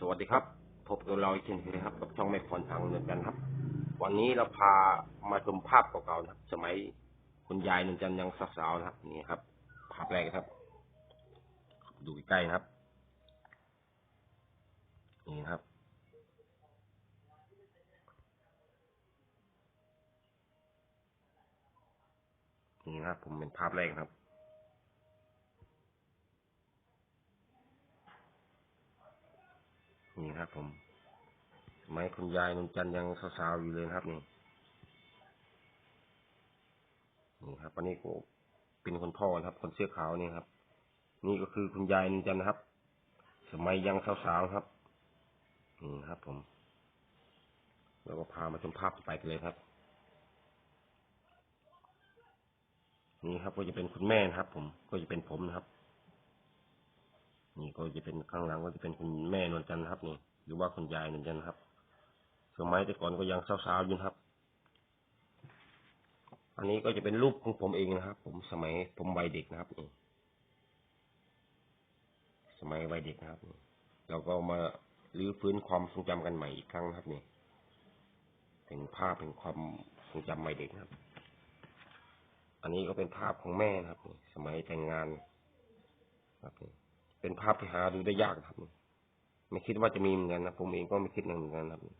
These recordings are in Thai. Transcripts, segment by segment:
สวัสดีครับ พบกับเราอีกเช่นเคยครับ กับช่องไม่พรทางเหมือนกันครับ วันนี้เราพามาชมภาพเก่าๆนะครับ สมัยคุณยายนุนจันยังสาวๆนะครับ นี่ครับ ภาพแรกครับ ดูใกล้ๆนะครับ นี่ครับ นี่นะครับ ผมเป็นภาพแรกครับ นี่ครับ ผมสมัยคุณยายนุนจันยังสาวๆอยู่เลยครับนี่นี่ครับอันนี้ก็เป็นคนพ่อครับ คนเสื้อขาวนี่ครับ นี่ก็คือคุณยายนุนจันนะครับ สมัยยังสาวๆครับนี่ครับ ผมแล้วก็พามาชมภาพไปกันเลยครับ นี่ครับ ก็จะเป็นคุณแม่นะครับ ผมก็จะเป็นผมนะครับ นี่ก็จะเป็นข้างหลังก็จะเป็นคุณแม่นวลจันทร์ครับ นี่หรือว่าคุณยายนวลจันทร์ครับสมัยแต่ก่อนก็ยังสาวๆอยู่ครับ อันนี้ก็จะเป็นรูปของผมเองนะครับ ผมสมัยผมวัยเด็กนะครับนี่สมัยวัยเด็กนะครับนี่เราก็มาลื้อฟื้นความทรงจำกันใหม่อีกครั้งครับนี่เป็นภาพเป็นความทรงจำวัยเด็กครับ อันนี้ก็เป็นภาพของแม่ครับนี่สมัยแต่งงานครับนี่ เป็นภาพที่หาดูได้ยากครับนี่ไม่คิดว่าจะมีเหมือนกันนะผมเองก็ไม่คิดเหมือนกันครับนี่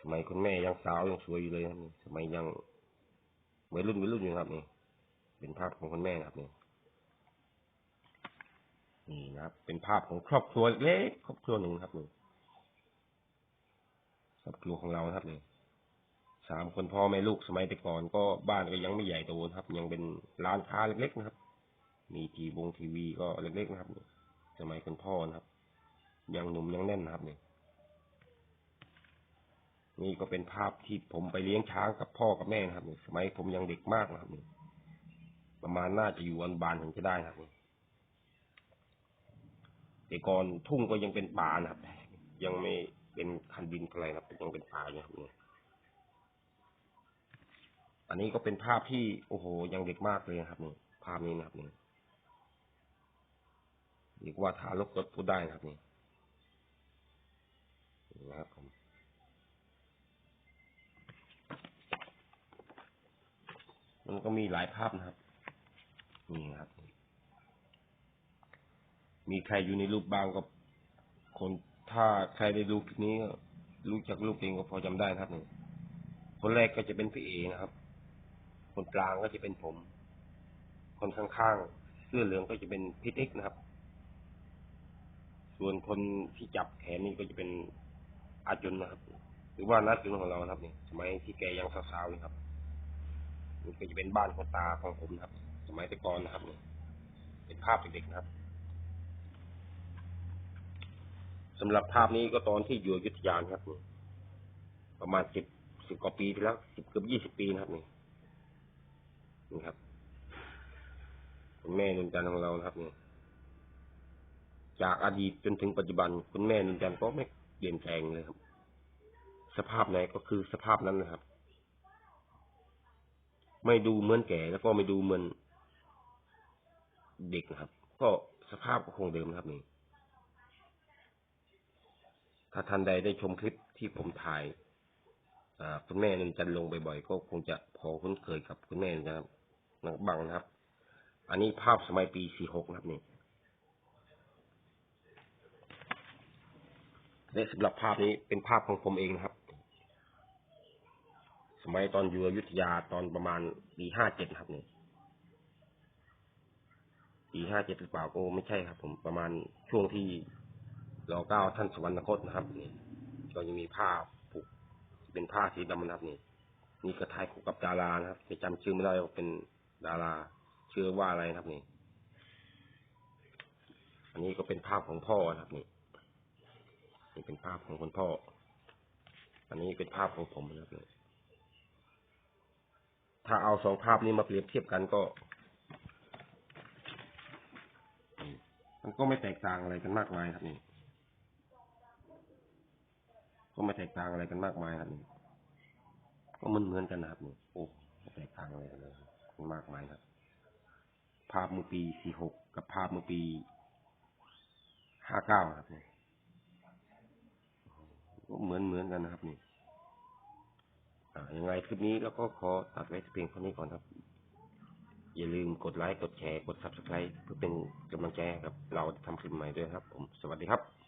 สมัยคุณแม่ยังสาวยังสวยอยู่เลยครับนี่สมัยยังวัยรุ่นวัยรุ่นอยู่ครับนี่เป็นภาพของคุณแม่ครับนี่นี่นะครับ เป็นภาพของครอบครัวเล็กครอบครัวหนึ่งครับนี่ครอบครัวของเราครับนี่สามคนพ่อแม่ลูกสมัยแต่ก่อนก็บ้านก็ยังไม่ใหญ่โตครับ ยังเป็นร้านค้าเล็กๆนะครับ มีทีวงทีวีก็เล็กๆนะครับนี่สมัยคุณพ่อนะครับ ยังหนุ่มยังแน่นนะครับเนี่ยนี่ก็เป็นภาพที่ผมไปเลี้ยงช้างกับพ่อกับแม่นะครับนี่สมัยผมยังเด็กมากนะครับนี่ประมาณน่าจะอยู่วันบานถึงจะได้นะครับนี่แต่ก่อนทุ่งก็ยังเป็นป่านะครับ ยังไม่เป็นคันดินอะไรนะครับยังเป็นป่าอยู่ครับนี่อันนี้ก็เป็นภาพที่โอ้โหยังเด็กมากเลยนะครับนี่ภาพนี้นะครับเนี่ย อีกว่าทารกรถพูดได้นะครับนี่นี่นะครับผมมันก็มีหลายภาพนะครับ นี่ครับ มีใครอยู่ในรูปบางก็คนถ้าใครได้รูปนี้ก็รู้จักรูปเองก็พอจำได้ครับนี่คนแรกก็จะเป็นพี่เอนะครับ คนกลางก็จะเป็นผม คนข้างๆเสื้อเหลืองก็จะเป็นพี่ติ๊กนะครับ ส่วนคนที่จับแขนนี่ก็จะเป็นอาจุนนะครับ หรือว่านัดจุนของเรานะครับนี่สมัยที่แกยังสาวๆอยู่ครับนี่ก็จะเป็นบ้านของตาของผมนะครับ สมัยแต่ก่อนนะครับนี่เป็นภาพเด็กๆนะครับสำหรับภาพนี้ก็ตอนที่อยู่ยุทธยานครับนี่ประมาณสิบสิบกว่าปีที่แล้วสิบเกือบยี่สิบปีนะครับนี่นี่ครับคุณแม่นุนจันทร์ของเรานะครับนี่ จากอดีตจนถึงปัจจุบัน คุณแม่นุนจันก็ไม่เปลี่ยนแปลงเลยครับ สภาพไหนก็คือสภาพนั้นนะครับ ไม่ดูเหมือนแก่แล้วก็ไม่ดูเหมือนเด็กนะครับ ก็สภาพก็คงเดิมนะครับนี่ถ้าท่านใดได้ชมคลิปที่ผมถ่ายอ่าคุณแม่นันจันลงบ่อยๆก็คงจะพอคุ้นเคยกับคุณแม่นะครับนักบังนะครับ อันนี้ภาพสมัยปี46นะครับนี่ และสำหรับภาพนี้เป็นภาพของผมเองนะครับ สมัยตอนอยู่อยุธยาตอนประมาณปีห้าเจ็ดครับเนี่ยปีห้าเจ็ดหรือเปล่าก็ไม่ใช่ครับ ผมประมาณช่วงที่รอเก้าท่านสวรรคตนะครับนี่ก็ยังมีผ้าผูกเป็นผ้าสีดำนะครับนี่นี่ก็ถ่ายคู่กับดารานะครับไม่จำชื่อไม่ได้ว่าเป็นดาราชื่อว่าอะไรนะครับนี่ อันนี้ก็เป็นภาพของพ่อนะครับนี่ เป็นภาพของคุณพ่อ อันนี้เป็นภาพของผมนะครับนี่ถ้าเอาสองภาพนี้มาเปรียบเทียบกันก็ มันก็ไม่แตกต่างอะไรกันมากมายครับนี่ก็ไม่แตกต่างอะไรกันมากมายครับนี่ก็มันเหมือนกันนะครับนี่โอ้ไม่แตกต่างอะไรกันเลยมากมายครับ ภาพเมื่อปีสี่หกกับภาพเมื่อปีห้าเก้าครับนี่ ก็เหมือนเหมือนกันนะครับ นี่ อ่ายังไงคลิปนี้เราก็ขอตัดไว้เพียงเท่านี้ก่อนครับ อย่าลืมกดไลค์กดแชร์กดซับสไคร b e เพื่อเป็นกำลังใจกับเราทำคลิปใหม่ด้วยครับ ผมสวัสดีครับ